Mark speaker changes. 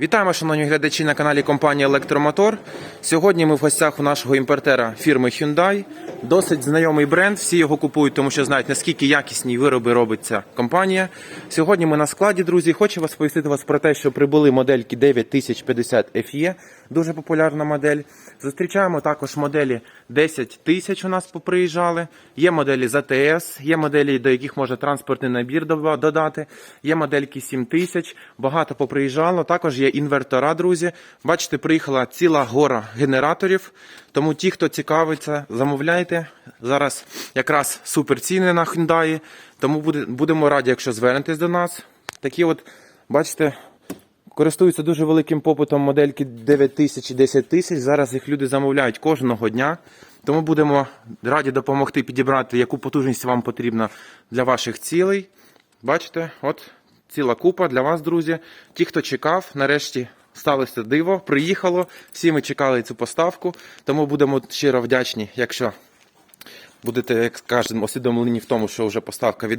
Speaker 1: Вітаємо, шановні глядачі на каналі компанії Електромотор. Сьогодні ми в гостях у нашого імпортера фірми Hyundai. Досить знайомий бренд. Всі його купують, тому що знають наскільки якісні вироби робить ця компанія. Сьогодні ми на складі, друзі. Хочу вас повістити вас про те, що прибули модельки 9050 FE, дуже популярна модель. Зустрічаємо також моделі 10 тисяч у нас поприїжджали. Є моделі з АТС, є моделі, до яких може транспортний набір додати. Є модельки 7000, багато поприїжджало. Також є інвертора, друзі. Бачите, приїхала ціла гора генераторів. Тому ті, хто цікавиться, замовляйте. Зараз якраз супер ціни на Hyundai. Тому будемо раді, якщо звернетесь до нас. Такі от, бачите, Користуються дуже великим попитом модельки 9000 і 10 тисяч. Зараз їх люди замовляють кожного дня. Тому будемо раді допомогти підібрати, яку потужність вам потрібна для ваших цілей. Бачите, от ціла купа для вас, друзі. Ті, хто чекав, нарешті сталося диво, приїхало. Всі ми чекали цю поставку. Тому будемо щиро вдячні, якщо будете, як кажемо, усвідомлені в тому, що вже поставка від